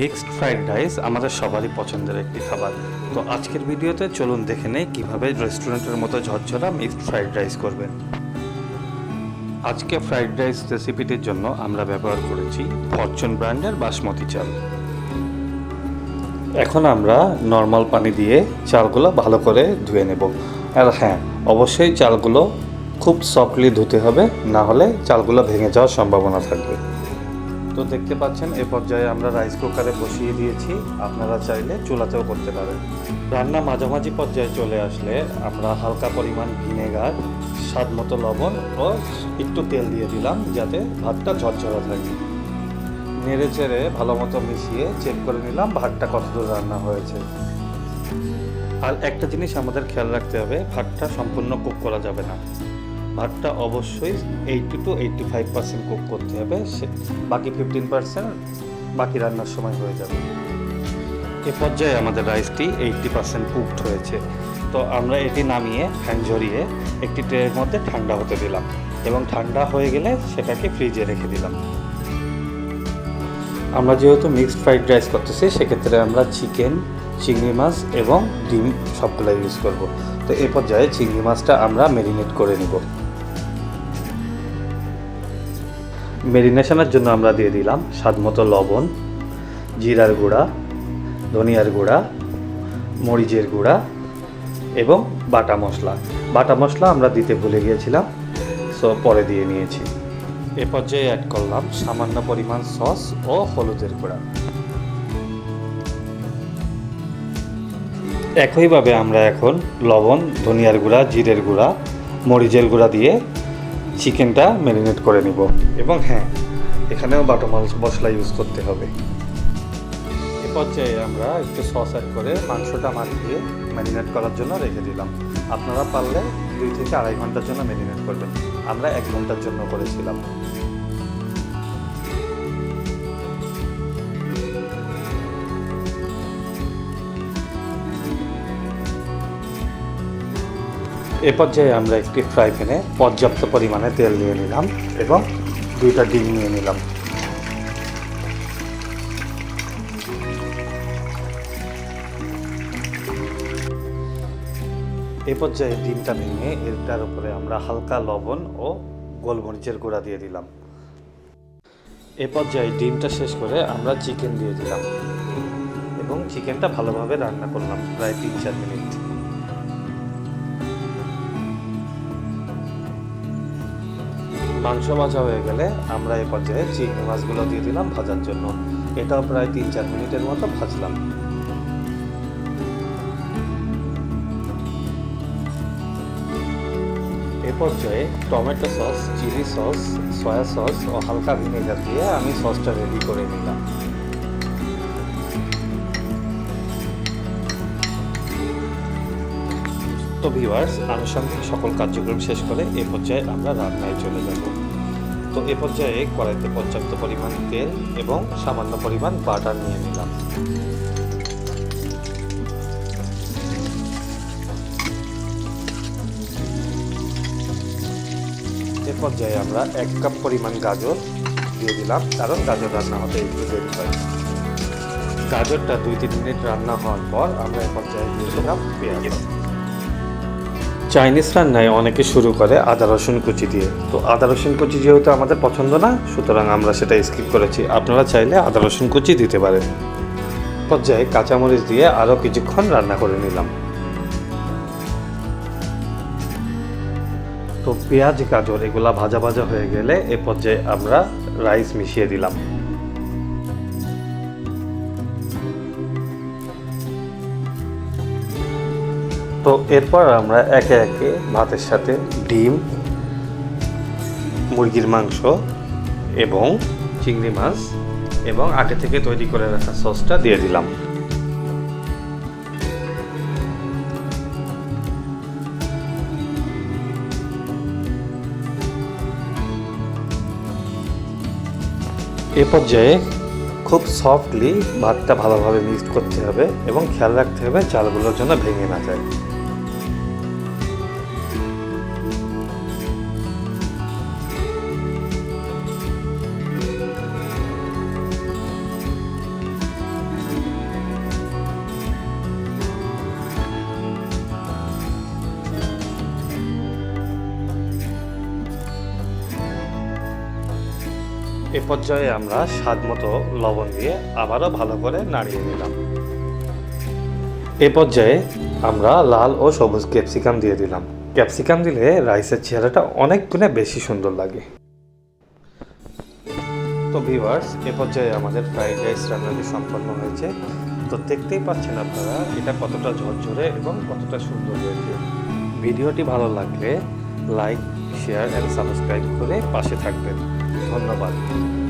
Mixed fried rice আমাদের সবারই পছন্দের একটি খাবার। তো আজকের ভিডিওতে চলুন দেখে নেই কীভাবে রেস্টুরেন্টের মতো ঝরঝরা মিক্সড ফ্রাইড রাইস করবেন। আজকে ফ্রাইড রাইস রেসিপিটির জন্য আমরা ব্যবহার করেছি ফরচুন ব্র্যান্ডের বাসমতি চাল। এখন আমরা নর্মাল পানি দিয়ে চালগুলো ভালো করে ধুয়ে নেব। আর হ্যাঁ অবশ্যই চালগুলো খুব সফটলি ধুতে হবে, না হলে চালগুলো ভেঙে যাওয়ার সম্ভাবনা থাকবে। তো দেখতে পাচ্ছেন, এ পর্যায়ে আমরা রাইস কুকারে বসিয়ে দিয়েছি। আপনারা চাইলে চুলাতেও করতে পারেন। রান্না মাঝামাঝি পর্যায়ে চলে আসলে আমরা হালকা পরিমাণ ভিনেগার স্বাদ মতো লবণ ও একটু তেল দিয়ে দিলাম যাতে ভাতটা ঝরঝরা থাকে। নেড়ে চেড়ে ভালো মতো মিশিয়ে চেক করে নিলাম ভাতটা কতদূর রান্না হয়েছে। আর একটা জিনিস আমাদের খেয়াল রাখতে হবে, ভাতটা সম্পূর্ণ কুক করা যাবে না। ভাতটা অবশ্যই eighty to eighty five percent cook করতে হবে। সে বাকি ফিফটিন পার্সেন্ট বাকি রান্নার সময় হয়ে যাবে। এ পর্যায়ে আমাদের রাইসটি এইটটি পার্সেন্ট কুকড হয়েছে। তো আমরা এটি নামিয়ে, ফ্যান ঝরিয়ে একটি ট্রের মধ্যে ঠান্ডা হতে দিলাম এবং ঠান্ডা হয়ে গেলে সেটাকে ফ্রিজে রেখে দিলাম। আমরা যেহেতু মিক্সড ফ্রাইড রাইস করতেছি, সেক্ষেত্রে আমরা চিকেন চিংড়ি মাছ এবং ডিম সবগুলো ইউজ করব। তো এই পর্যায়ে চিংড়ি মাছটা আমরা ম্যারিনেট করে নিব। মেরিনেশনের জন্য আমরা দিয়ে দিলাম স্বাদ মতো লবণ, জিরার গুঁড়া, ধনিয়ার গুঁড়া, মরিচের গুঁড়া এবং বাটা মশলা। বাটা মশলা আমরা দিতে ভুলে গিয়েছিলাম সো পরে দিয়ে নিয়েছি। এ পর্যায়ে অ্যাড করলাম সামান্য পরিমাণ সস ও হলুদের গুঁড়া। একইভাবে আমরা এখন লবণ, ধনিয়ার গুঁড়া, জিরের গুঁড়া, মরিচের গুঁড়া দিয়ে চিকেনটা ম্যারিনেট করে নিব। এবং হ্যাঁ এখানেও বাটা মশলা ইউজ করতে হবে। এ পর্যায়ে আমরা একটু সস অ্যাড করে মাংসটা মাখিয়ে ম্যারিনেট করার জন্য রেখে দিলাম। আপনারা পারলে দুই থেকে আড়াই ঘণ্টার জন্য ম্যারিনেট করবেন। আমরা এক ঘণ্টার জন্য করেছিলাম। এ পর্যায়ে আমরা একটি ফ্রাই প্যানে পর্যাপ্ত পরিমাণে তেল নিয়ে নিলাম এবং দুইটা ডিম নিয়ে নিলাম। এ পর্যায়ে ডিমটা ভেঙে এটার উপরে আমরা হালকা লবণ ও গোলমরিচের গুঁড়া দিয়ে দিলাম। এ পর্যায়ে ডিমটা শেষ করে আমরা চিকেন দিয়ে দিলাম এবং চিকেনটা ভালোভাবে রান্না করলাম প্রায় তিন চার মিনিট। মাংস ভাজা হয়ে গেলে আমরা এ পর্যায়ে চিংড়ি মাছগুলো দিয়ে দিলাম ভাজার জন্য। এটাও প্রায় তিন চার মিনিটের মতো ভাজলাম। এ পর্যায়ে tomato sauce, chilli sauce, soya sauce ও হালকা ভিনেগার দিয়ে আমি সসটা রেডি করে নিলাম। তো ভিউয়ার্স আনুষঙ্গিক সকল কার্যক্রম শেষ করে এ পর্যায়ে আমরা রান্নায় চলে যাব। তো এ পর্যায়ে কড়াইতে পর্যাপ্ত পরিমাণ তেল এবং সামান্য পরিমাণ বাটার নিয়ে নিলাম। এ পর্যায়ে আমরা এক কাপ পরিমাণ গাজর দিয়ে দিলাম, কারণ গাজর রান্না হতে একটু দেরি হয়। গাজরটা দুই তিন মিনিট রান্না হওয়ার পর আমরা এ পর্যায়ে দিয়ে দিলাম পেঁয়াজ। চাইনিজ রান্নায় অনেকে শুরু করে আদা, রসুন কুচি দিয়ে। তো আদা, রসুন কুচি যেহেতু আমাদের পছন্দ না, সুতরাং আমরা সেটা স্কিপ করেছি। আপনারা চাইলে আদা, রসুন কুচি দিতে পারেন। পর্যায়ে কাঁচামরিচ দিয়ে আরও কিছুক্ষণ রান্না করে নিলাম। তো পেঁয়াজ, গাজর এগুলা ভাজা ভাজা হয়ে গেলে এ পর্যায়ে আমরা রাইস মিশিয়ে দিলাম। তো এরপর আমরা একে একে ভাতের সাথে ডিম, মুরগির মাংস এবং চিংড়ি মাছ এবং আগে থেকে তৈরি করে রাখা সসটা দিয়ে দিলাম। এ পর্যায়ে খুব সফটলি ভাতটা ভালোভাবে মিক্স করতে হবে এবং খেয়াল রাখতে হবে চালগুলোর জন্য ভেঙে না যায়। এ পর্যায়ে আমরা স্বাদ মতো লবণ দিয়ে আবারও ভালো করে নাড়িয়ে নিলাম। এ পর্যায়ে আমরা লাল ও সবুজ ক্যাপসিকাম দিয়ে দিলাম। ক্যাপসিকাম দিলে রাইসের চেহারাটা অনেক গুণে বেশি সুন্দর লাগে। তো ভিভার্স এ পর্যায়ে আমাদের ফ্রাইড রাইস রান্নাটি সম্পন্ন হয়েছে। তো দেখতেই পাচ্ছেন আপনারা এটা কতটা ঝরঝরে এবং কতটা সুন্দর হয়েছে। ভিডিওটি ভালো লাগলে লাইক, শেয়ার অ্যান্ড সাবস্ক্রাইব করে পাশে থাকবেন। ধন্যবাদ।